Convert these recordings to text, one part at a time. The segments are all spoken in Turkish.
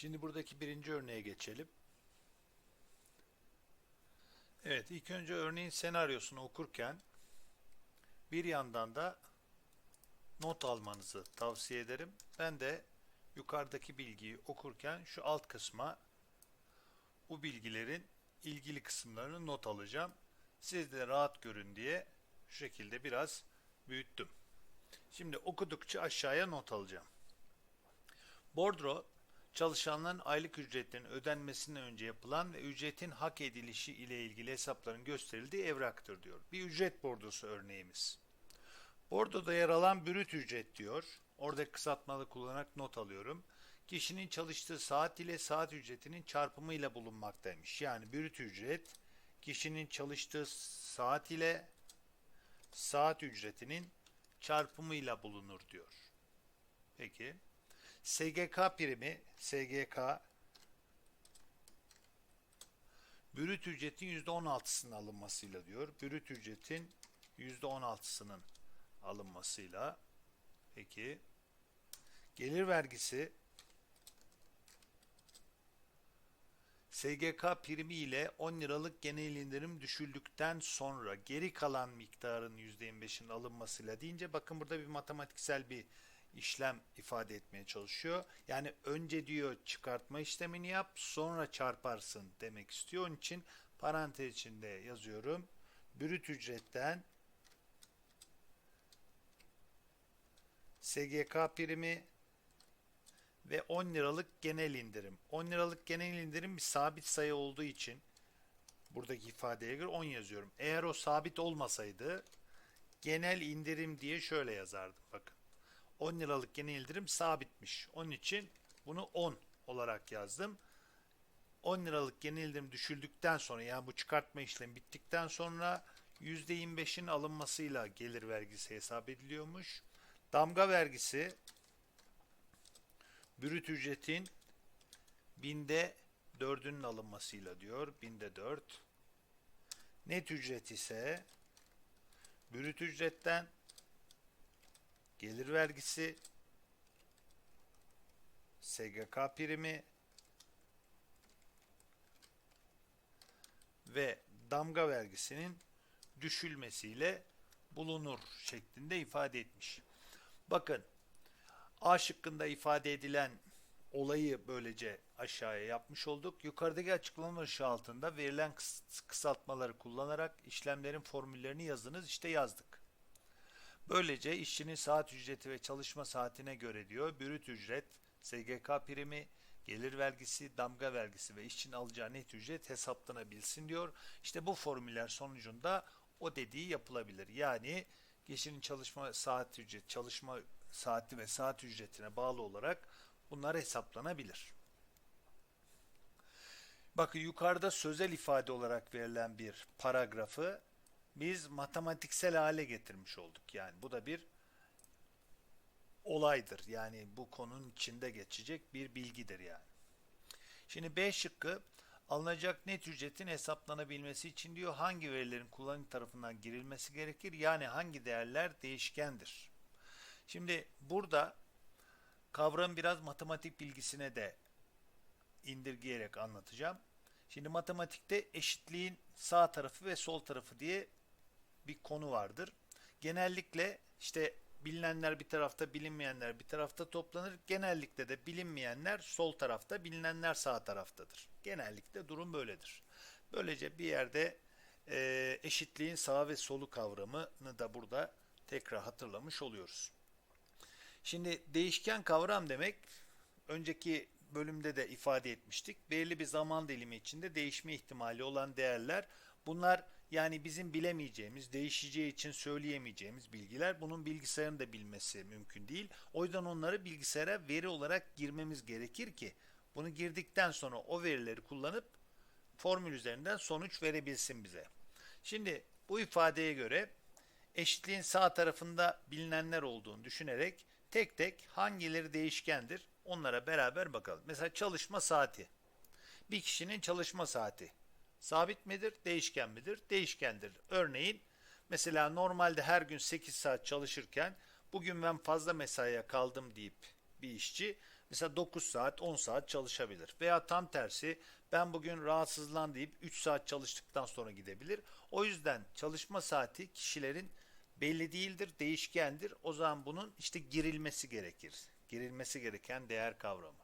Şimdi buradaki birinci örneğe geçelim. Evet, ilk önce örneğin senaryosunu okurken bir yandan da not almanızı tavsiye ederim. Ben de yukarıdaki bilgiyi okurken şu alt kısma bu bilgilerin ilgili kısımlarını not alacağım. Siz de rahat görün diye şu şekilde biraz büyüttüm. Şimdi okudukça aşağıya not alacağım. Bordro, çalışanların aylık ücretlerinin ödenmesinden önce yapılan ve ücretin hak edilişi ile ilgili hesapların gösterildiği evraktır diyor. Bir ücret bordrosu örneğimiz. Bordoda yer alan brüt ücret diyor. Orada kısaltmalı kullanarak not alıyorum. Kişinin çalıştığı saat ile saat ücretinin çarpımıyla bulunmaktaymış. Yani brüt ücret kişinin çalıştığı saat ile saat ücretinin çarpımıyla bulunur diyor. Peki. SGK primi, SGK brüt ücretin %16'sının alınmasıyla diyor. Brüt ücretin %16'sının alınmasıyla. Peki. Gelir vergisi. SGK primi ile 10 liralık genel indirim düşüldükten sonra geri kalan miktarın %25'in alınmasıyla deyince bakın burada bir matematiksel bir işlem ifade etmeye çalışıyor. Yani önce diyor çıkartma işlemini yap sonra çarparsın demek istiyor. Onun için parantez içinde yazıyorum. Brüt ücretten SGK primi ve 10 liralık genel indirim. 10 liralık genel indirim bir sabit sayı olduğu için buradaki ifadeye göre 10 yazıyorum. Eğer o sabit olmasaydı genel indirim diye şöyle yazardım. Bakın. 10 liralık genel indirim sabitmiş. Onun için bunu 10 olarak yazdım. 10 liralık genel indirim düşüldükten sonra yani bu çıkartma işlemi bittikten sonra %25'in alınmasıyla gelir vergisi hesap ediliyormuş. Damga vergisi brüt ücretin binde dördünün alınmasıyla diyor. Binde dört. Net ücret ise brüt ücretten gelir vergisi SGK primi ve damga vergisinin düşülmesiyle bulunur şeklinde ifade etmiş. Bakın A şıkkında ifade edilen olayı böylece aşağıya yapmış olduk. Yukarıdaki açıklama ışığı altında verilen kıs- kısaltmaları kullanarak işlemlerin formüllerini yazınız. İşte yazdık. Böylece işçinin saat ücreti ve çalışma saatine göre diyor brüt ücret, SGK primi, gelir vergisi, damga vergisi ve işçinin alacağı net ücret hesaplanabilsin diyor. İşte bu formüller sonucunda o dediği yapılabilir. Yani kişinin çalışma saat ücret, çalışma saati ve saat ücretine bağlı olarak bunlar hesaplanabilir. Bakın yukarıda sözel ifade olarak verilen bir paragrafı biz matematiksel hale getirmiş olduk. Yani bu da bir olaydır. Yani bu konunun içinde geçecek bir bilgidir yani. Şimdi B şıkkı alınacak net ücretin hesaplanabilmesi için diyor hangi verilerin kullanıcı tarafından girilmesi gerekir? Yani hangi değerler değişkendir? Şimdi burada kavram biraz matematik bilgisine de indirgeyerek anlatacağım. Şimdi matematikte eşitliğin sağ tarafı ve sol tarafı diye bir konu vardır. Genellikle işte bilinenler bir tarafta, bilinmeyenler bir tarafta toplanır. Genellikle de bilinmeyenler sol tarafta, bilinenler sağ taraftadır. Genellikle durum böyledir. Böylece bir yerde e, eşitliğin sağ ve solu kavramını da burada tekrar hatırlamış oluyoruz. Şimdi değişken kavram demek önceki bölümde de ifade etmiştik. Belirli bir zaman dilimi içinde değişme ihtimali olan değerler. Bunlar yani bizim bilemeyeceğimiz, değişeceği için söyleyemeyeceğimiz bilgiler. Bunun bilgisayarın da bilmesi mümkün değil. O yüzden onları bilgisayara veri olarak girmemiz gerekir ki bunu girdikten sonra o verileri kullanıp formül üzerinden sonuç verebilsin bize. Şimdi bu ifadeye göre eşitliğin sağ tarafında bilinenler olduğunu düşünerek tek tek hangileri değişkendir onlara beraber bakalım. Mesela çalışma saati. Bir kişinin çalışma saati sabit midir, değişken midir? Değişkendir. Örneğin mesela normalde her gün 8 saat çalışırken bugün ben fazla mesaiye kaldım deyip bir işçi mesela 9 saat 10 saat çalışabilir. Veya tam tersi ben bugün rahatsızlan deyip 3 saat çalıştıktan sonra gidebilir. O yüzden çalışma saati kişilerin belli değildir, değişkendir. O zaman bunun işte girilmesi gerekir. Girilmesi gereken değer kavramı.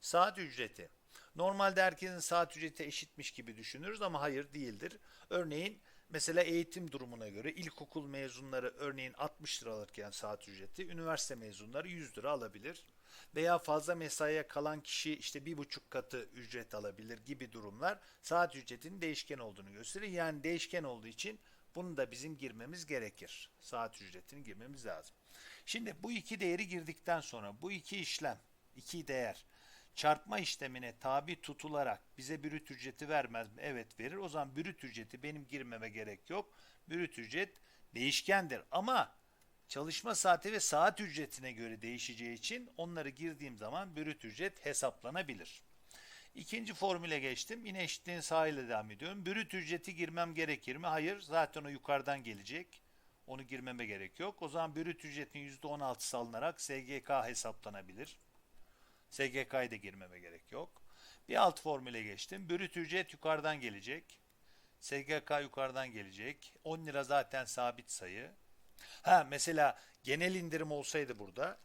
Saat ücreti. Normalde herkesin saat ücreti eşitmiş gibi düşünürüz ama hayır değildir. Örneğin mesela eğitim durumuna göre ilkokul mezunları örneğin 60 lira alırken saat ücreti, üniversite mezunları 100 lira alabilir. Veya fazla mesaiye kalan kişi işte bir buçuk katı ücret alabilir gibi durumlar saat ücretinin değişken olduğunu gösterir. Yani değişken olduğu için bunu da bizim girmemiz gerekir. Saat ücretini girmemiz lazım. Şimdi bu iki değeri girdikten sonra bu iki işlem, iki değer çarpma işlemine tabi tutularak bize brüt ücreti vermez mi? Evet verir. O zaman brüt ücreti benim girmeme gerek yok. Brüt ücret değişkendir ama çalışma saati ve saat ücretine göre değişeceği için onları girdiğim zaman brüt ücret hesaplanabilir. İkinci formüle geçtim. Yine eşitliğin sağıyla devam ediyorum. Brüt ücreti girmem gerekir mi? Hayır. Zaten o yukarıdan gelecek. Onu girmeme gerek yok. O zaman brüt ücretin %16'sı alınarak SGK hesaplanabilir. SGK'yı da girmeme gerek yok. Bir alt formüle geçtim. Brüt ücret yukarıdan gelecek. SGK yukarıdan gelecek. 10 lira zaten sabit sayı. Ha mesela genel indirim olsaydı burada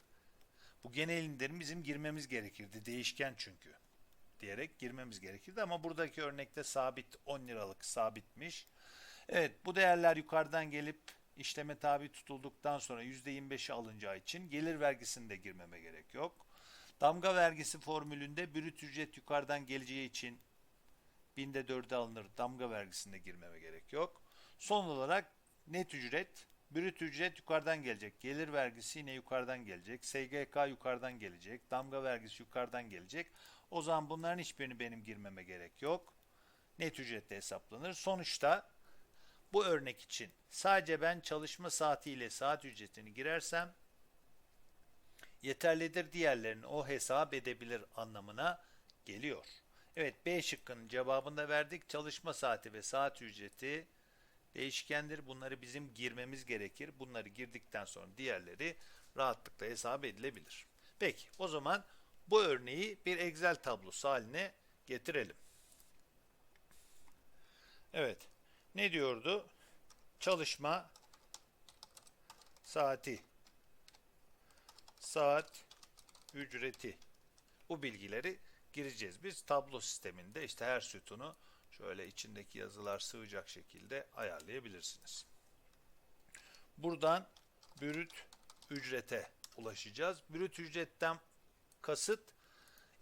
bu genel indirim bizim girmemiz gerekirdi. Değişken çünkü diyerek girmemiz gerekirdi ama buradaki örnekte sabit 10 liralık sabitmiş. Evet bu değerler yukarıdan gelip işleme tabi tutulduktan sonra %25'i alınacağı için gelir vergisini de girmeme gerek yok. Damga vergisi formülünde brüt ücret yukarıdan geleceği için binde 4'e alınır. Damga vergisine girmeme gerek yok. Son olarak net ücret, brüt ücret yukarıdan gelecek. Gelir vergisi yine yukarıdan gelecek. SGK yukarıdan gelecek. Damga vergisi yukarıdan gelecek. O zaman bunların hiçbirini benim girmeme gerek yok. Net ücretle hesaplanır. Sonuçta bu örnek için sadece ben çalışma saatiyle saat ücretini girersem yeterlidir diğerlerini o hesap edebilir anlamına geliyor. Evet B şıkkının cevabını da verdik. Çalışma saati ve saat ücreti değişkendir. Bunları bizim girmemiz gerekir. Bunları girdikten sonra diğerleri rahatlıkla hesap edilebilir. Peki o zaman bu örneği bir Excel tablosu haline getirelim. Evet. Ne diyordu? Çalışma saati saat ücreti bu bilgileri gireceğiz. Biz tablo sisteminde işte her sütunu şöyle içindeki yazılar sığacak şekilde ayarlayabilirsiniz. Buradan brüt ücrete ulaşacağız. Brüt ücretten kasıt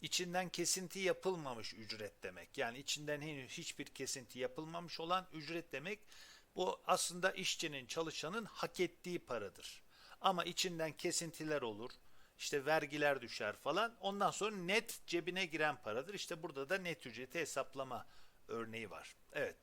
içinden kesinti yapılmamış ücret demek. Yani içinden henüz hiçbir kesinti yapılmamış olan ücret demek. Bu aslında işçinin, çalışanın hak ettiği paradır. Ama içinden kesintiler olur. İşte vergiler düşer falan. Ondan sonra net cebine giren paradır. İşte burada da net ücreti hesaplama örneği var. Evet.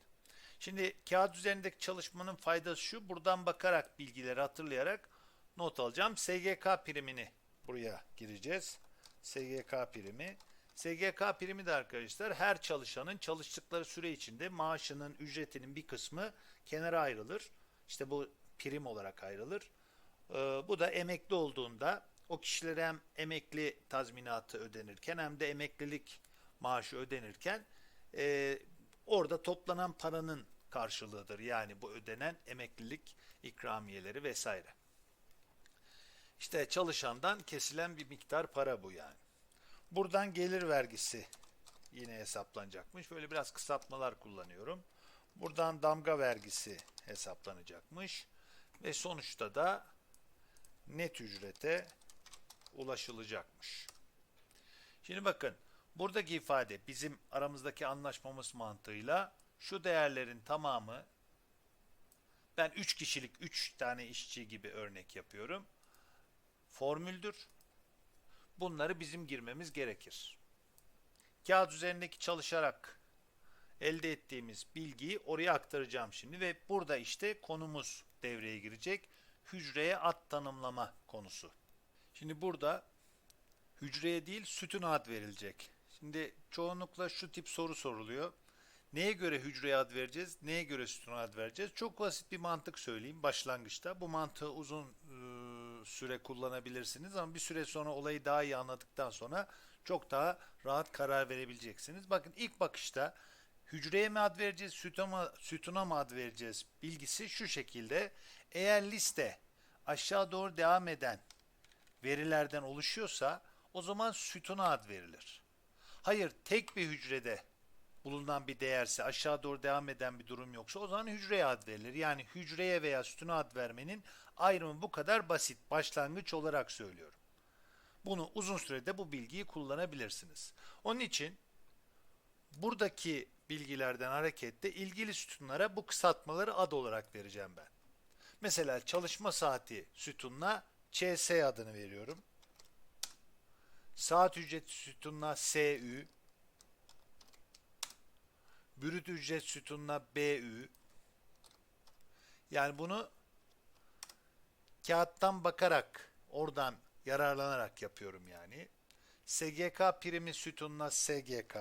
Şimdi kağıt üzerindeki çalışmanın faydası şu. Buradan bakarak bilgileri hatırlayarak not alacağım. SGK primini buraya gireceğiz. SGK primi. SGK primi de arkadaşlar her çalışanın çalıştıkları süre içinde maaşının, ücretinin bir kısmı kenara ayrılır. İşte bu prim olarak ayrılır. Ee, bu da emekli olduğunda o kişilere hem emekli tazminatı ödenirken hem de emeklilik maaşı ödenirken e, orada toplanan paranın karşılığıdır. Yani bu ödenen emeklilik ikramiyeleri vesaire. İşte çalışandan kesilen bir miktar para bu yani. Buradan gelir vergisi yine hesaplanacakmış. Böyle biraz kısaltmalar kullanıyorum. Buradan damga vergisi hesaplanacakmış. Ve sonuçta da net ücrete ulaşılacakmış. Şimdi bakın buradaki ifade bizim aramızdaki anlaşmamız mantığıyla şu değerlerin tamamı ben 3 kişilik 3 tane işçi gibi örnek yapıyorum. Formüldür. Bunları bizim girmemiz gerekir. Kağıt üzerindeki çalışarak elde ettiğimiz bilgiyi oraya aktaracağım şimdi ve burada işte konumuz devreye girecek. Hücreye ad tanımlama konusu. Şimdi burada hücreye değil sütun ad verilecek. Şimdi çoğunlukla şu tip soru soruluyor. Neye göre hücreye ad vereceğiz? Neye göre sütuna ad vereceğiz? Çok basit bir mantık söyleyeyim başlangıçta. Bu mantığı uzun e, süre kullanabilirsiniz ama bir süre sonra olayı daha iyi anladıktan sonra çok daha rahat karar verebileceksiniz. Bakın ilk bakışta hücreye mi ad vereceğiz, sütuna, sütuna mı ad vereceğiz bilgisi şu şekilde. Eğer liste aşağı doğru devam eden verilerden oluşuyorsa o zaman sütuna ad verilir. Hayır tek bir hücrede bulunan bir değerse aşağı doğru devam eden bir durum yoksa o zaman hücreye ad verilir. Yani hücreye veya sütuna ad vermenin ayrımı bu kadar basit. Başlangıç olarak söylüyorum. Bunu uzun sürede bu bilgiyi kullanabilirsiniz. Onun için buradaki bilgilerden hareketle ilgili sütunlara bu kısaltmaları ad olarak vereceğim ben. Mesela çalışma saati sütununa CS adını veriyorum. Saat ücreti sütununa SÜ, Brüt ücret sütununa BÜ. Yani bunu kağıttan bakarak, oradan yararlanarak yapıyorum yani. SGK primi sütununa SGK.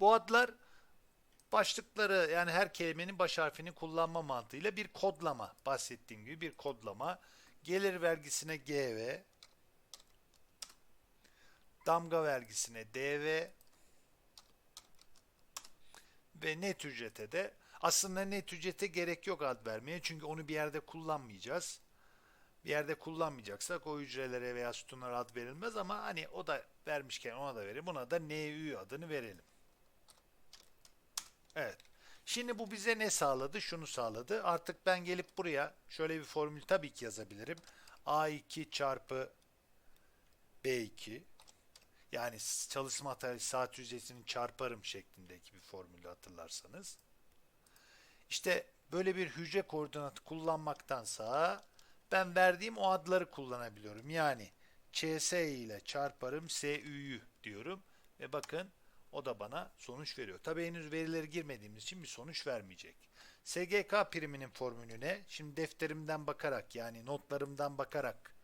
Bu adlar başlıkları yani her kelimenin baş harfini kullanma mantığıyla bir kodlama bahsettiğim gibi bir kodlama. Gelir vergisine GV, damga vergisine DV ve net ücrete de aslında net ücrete gerek yok ad vermeye çünkü onu bir yerde kullanmayacağız. Bir yerde kullanmayacaksak o hücrelere veya sütunlara ad verilmez ama hani o da vermişken ona da verelim. Buna da NÜ adını verelim. Evet. Şimdi bu bize ne sağladı? Şunu sağladı. Artık ben gelip buraya şöyle bir formül tabii ki yazabilirim. A2 çarpı B2 yani çalışma hatayı saat ücretini çarparım şeklindeki bir formülü hatırlarsanız. İşte böyle bir hücre koordinatı kullanmaktansa ben verdiğim o adları kullanabiliyorum. Yani CS ile çarparım SÜ'yü diyorum ve bakın o da bana sonuç veriyor. Tabi henüz verileri girmediğimiz için bir sonuç vermeyecek. SGK priminin formülüne şimdi defterimden bakarak yani notlarımdan bakarak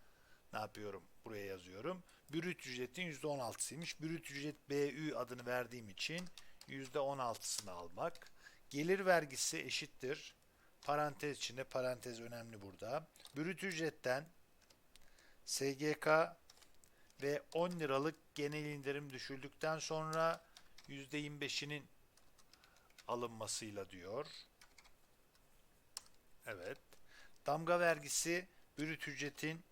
ne yapıyorum? Buraya yazıyorum. Brüt ücretin %16'sıymış. Brüt ücret BÜ adını verdiğim için %16'sını almak. Gelir vergisi eşittir. Parantez içinde parantez önemli burada. Brüt ücretten SGK ve 10 liralık genel indirim düşüldükten sonra %25'inin alınmasıyla diyor. Evet. Damga vergisi brüt ücretin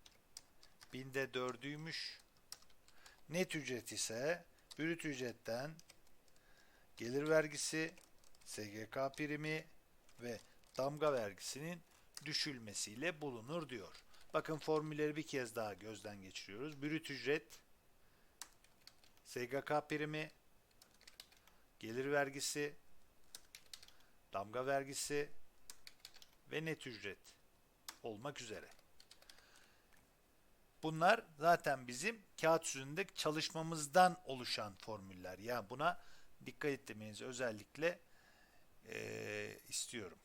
binde dördüymüş. Net ücret ise brüt ücretten gelir vergisi, SGK primi ve damga vergisinin düşülmesiyle bulunur diyor. Bakın formülleri bir kez daha gözden geçiriyoruz. Brüt ücret, SGK primi, gelir vergisi, damga vergisi ve net ücret olmak üzere. Bunlar zaten bizim kağıt üzerinde çalışmamızdan oluşan formüller. Yani buna dikkat etmenizi özellikle e, istiyorum.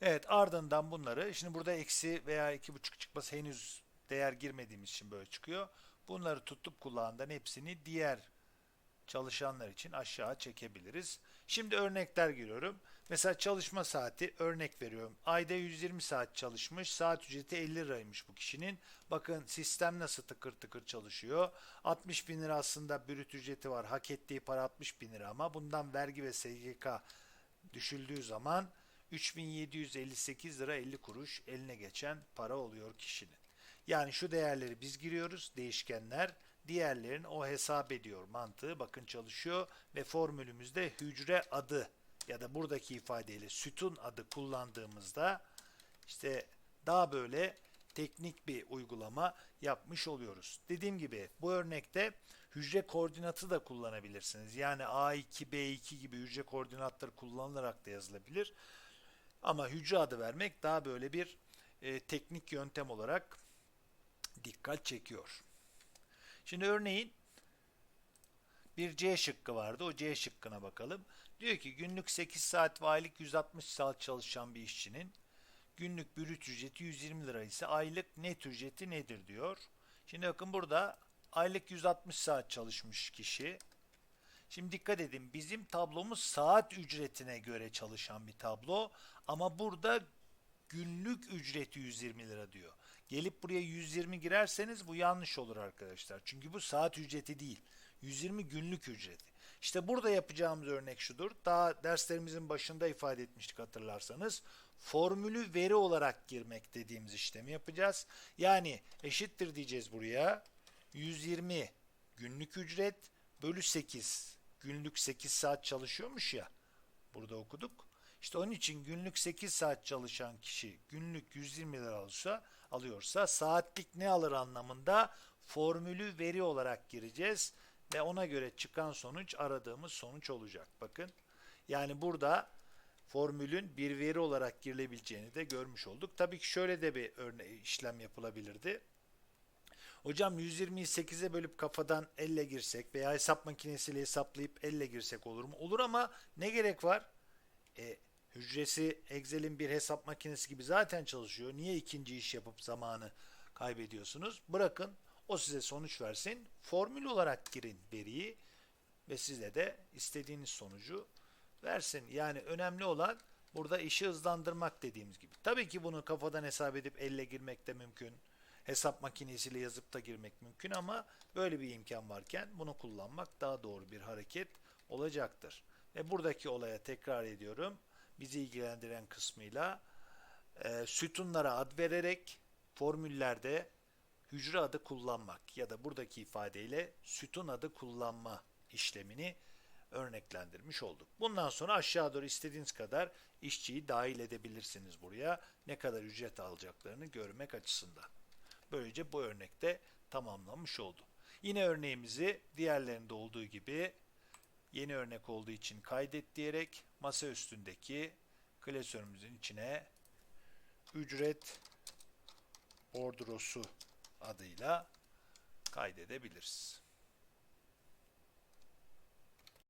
Evet ardından bunları şimdi burada eksi veya iki buçuk çıkması henüz değer girmediğimiz için böyle çıkıyor. Bunları tutup kulağından hepsini diğer çalışanlar için aşağı çekebiliriz. Şimdi örnekler giriyorum. Mesela çalışma saati örnek veriyorum. Ayda 120 saat çalışmış. Saat ücreti 50 liraymış bu kişinin. Bakın sistem nasıl tıkır tıkır çalışıyor. 60 bin lira aslında brüt ücreti var. Hak ettiği para 60 bin lira ama bundan vergi ve SGK düşüldüğü zaman 3758 lira 50 kuruş eline geçen para oluyor kişinin. Yani şu değerleri biz giriyoruz. Değişkenler diğerlerini o hesap ediyor mantığı bakın çalışıyor ve formülümüzde hücre adı ya da buradaki ifadeyle sütun adı kullandığımızda işte daha böyle teknik bir uygulama yapmış oluyoruz. Dediğim gibi bu örnekte hücre koordinatı da kullanabilirsiniz. Yani A2, B2 gibi hücre koordinatları kullanılarak da yazılabilir. Ama hücre adı vermek daha böyle bir e, teknik yöntem olarak dikkat çekiyor. Şimdi örneğin bir C şıkkı vardı. O C şıkkına bakalım. Diyor ki günlük 8 saat ve aylık 160 saat çalışan bir işçinin günlük brüt ücreti 120 lira ise aylık net ücreti nedir diyor. Şimdi bakın burada aylık 160 saat çalışmış kişi. Şimdi dikkat edin bizim tablomuz saat ücretine göre çalışan bir tablo ama burada günlük ücreti 120 lira diyor. Gelip buraya 120 girerseniz bu yanlış olur arkadaşlar. Çünkü bu saat ücreti değil. 120 günlük ücreti. İşte burada yapacağımız örnek şudur. Daha derslerimizin başında ifade etmiştik hatırlarsanız. Formülü veri olarak girmek dediğimiz işlemi yapacağız. Yani eşittir diyeceğiz buraya. 120 günlük ücret bölü 8. Günlük 8 saat çalışıyormuş ya. Burada okuduk. İşte onun için günlük 8 saat çalışan kişi günlük 120 lira alırsa, alıyorsa saatlik ne alır anlamında formülü veri olarak gireceğiz ve ona göre çıkan sonuç aradığımız sonuç olacak. Bakın yani burada formülün bir veri olarak girilebileceğini de görmüş olduk. Tabii ki şöyle de bir örne işlem yapılabilirdi. Hocam 120'yi 8'e bölüp kafadan elle girsek veya hesap makinesiyle hesaplayıp elle girsek olur mu? Olur ama ne gerek var? E, hücresi Excel'in bir hesap makinesi gibi zaten çalışıyor. Niye ikinci iş yapıp zamanı kaybediyorsunuz? Bırakın o size sonuç versin. Formül olarak girin veriyi ve size de istediğiniz sonucu versin. Yani önemli olan burada işi hızlandırmak dediğimiz gibi. Tabii ki bunu kafadan hesap edip elle girmek de mümkün. Hesap makinesiyle yazıp da girmek mümkün ama böyle bir imkan varken bunu kullanmak daha doğru bir hareket olacaktır. Ve buradaki olaya tekrar ediyorum. Bizi ilgilendiren kısmıyla e, sütunlara ad vererek formüllerde hücre adı kullanmak ya da buradaki ifadeyle sütun adı kullanma işlemini örneklendirmiş olduk. Bundan sonra aşağı doğru istediğiniz kadar işçiyi dahil edebilirsiniz buraya. Ne kadar ücret alacaklarını görmek açısından. Böylece bu örnekte tamamlanmış oldu. Yine örneğimizi diğerlerinde olduğu gibi yeni örnek olduğu için kaydet diyerek masa üstündeki klasörümüzün içine ücret bordrosu adıyla kaydedebiliriz.